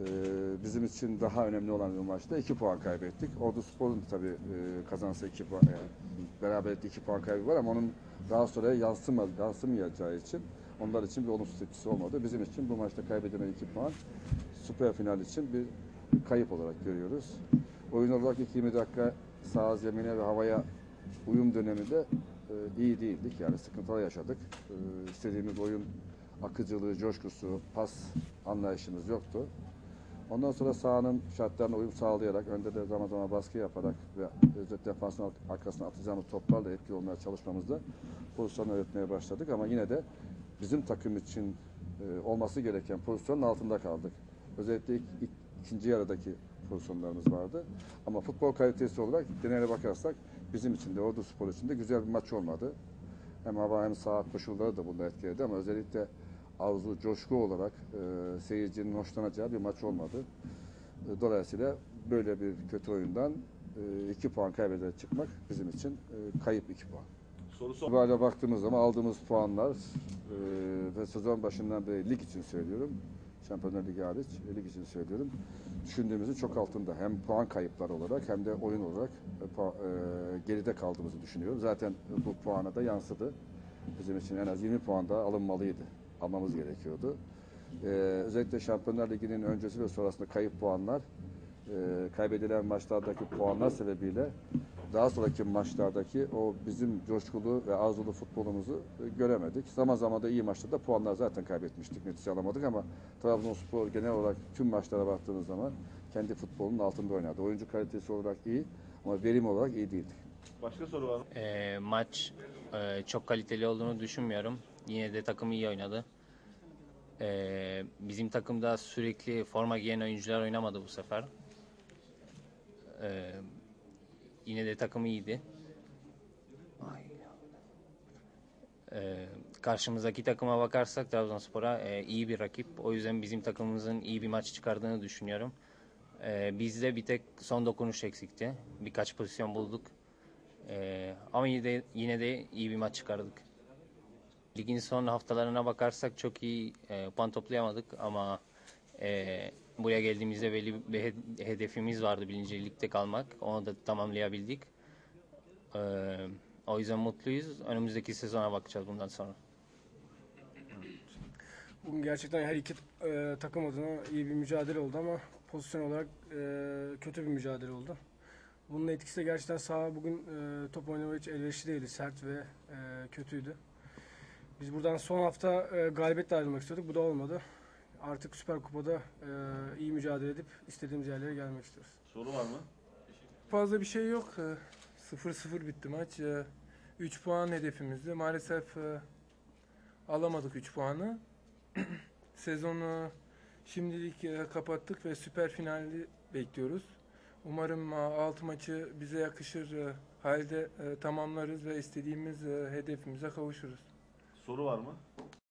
Ee, bizim için daha önemli olan bir maçta 2 puan kaybettik. Ordu Spor'un tabii e, kazansa 2 puan, yani beraberlikte 2 puan kaybı var ama onun daha sonra yansımadı, yansımayacağı için onlar için bir olumsuz etkisi olmadı. Bizim için bu maçta kaybedilen 2 puan süper final için bir kayıp olarak görüyoruz. Oyun olarak ilk 20 dakika saha zemine ve havaya uyum döneminde e, iyi değildik. Yani sıkıntılar yaşadık. E, istediğimiz oyun akıcılığı, coşkusu, pas anlayışımız yoktu. Ondan sonra sahanın şartlarına uyum sağlayarak, önde de zaman zaman baskı yaparak ve özellikle defansın ar- arkasına atacağımız toplarla etkili olmaya çalışmamızda pozisyon üretmeye başladık. Ama yine de bizim takım için e, olması gereken pozisyonun altında kaldık. Özellikle ilk, ilk- ikinci yarıdaki pozisyonlarımız vardı. Ama futbol kalitesi olarak genele bakarsak bizim için de Ordu Spor için de güzel bir maç olmadı. Hem hava hem saha koşulları da bunda etkiledi ama özellikle arzu, coşku olarak e, seyircinin hoşlanacağı bir maç olmadı. E, dolayısıyla böyle bir kötü oyundan 2 puan kaybederek çıkmak bizim için e, kayıp 2 puan. Soru sor. Böyle baktığımız zaman aldığımız puanlar e, ve sezon başından beri lig için söylüyorum. Şampiyonlar Ligi hariç e, lig için söylüyorum. Düşündüğümüzün çok altında. Hem puan kayıpları olarak hem de oyun olarak e, pua- e, geride kaldığımızı düşünüyorum. Zaten bu puana da yansıdı. Bizim için en az 20 puan daha alınmalıydı. Almamız gerekiyordu. E, özellikle Şampiyonlar Ligi'nin öncesi ve sonrasında kayıp puanlar e, kaybedilen maçlardaki puanlar sebebiyle daha sonraki maçlardaki o bizim coşkulu ve arzulu futbolumuzu e, göremedik. Zaman zaman da iyi maçlarda puanlar zaten kaybetmiştik, netice alamadık ama Trabzonspor genel olarak tüm maçlara baktığınız zaman kendi futbolunun altında oynadı. Oyuncu kalitesi olarak iyi ama verim olarak iyi değildi. Başka soru var mı? Ee, maç e, çok kaliteli olduğunu düşünmüyorum. Yine de takım iyi oynadı. Ee, bizim takımda sürekli forma giyen oyuncular oynamadı bu sefer. Ee, yine de takım iyiydi. Ee, karşımızdaki takıma bakarsak Trabzonspor'a e, iyi bir rakip. O yüzden bizim takımımızın iyi bir maç çıkardığını düşünüyorum. Ee, bizde bir tek son dokunuş eksikti. Birkaç pozisyon bulduk. Ee, ama yine de, yine de iyi bir maç çıkardık. Ligin son haftalarına bakarsak çok iyi e, puan toplayamadık ama e, buraya geldiğimizde belli bir he- hedefimiz vardı birinci ligde kalmak. Onu da tamamlayabildik. Ee, o yüzden mutluyuz. Önümüzdeki sezona bakacağız bundan sonra. Bugün gerçekten her iki e, takım adına iyi bir mücadele oldu ama pozisyon olarak e, kötü bir mücadele oldu. Bunun etkisi de gerçekten saha bugün e, top oynamaya hiç elverişli değildi. Sert ve e, kötüydü. Biz buradan son hafta e, galibiyetle ayrılmak istiyorduk. Bu da olmadı. Artık Süper Kupa'da e, iyi mücadele edip istediğimiz yerlere gelmek istiyoruz. Soru var mı? Fazla bir şey yok. Ee, 0-0 bitti maç. 3 puan hedefimizdi. Maalesef e, alamadık 3 puanı. Sezonu şimdilik e, kapattık ve süper finali bekliyoruz. Umarım 6 maçı bize yakışır e, halde e, tamamlarız ve istediğimiz e, hedefimize kavuşuruz. Soru var mı?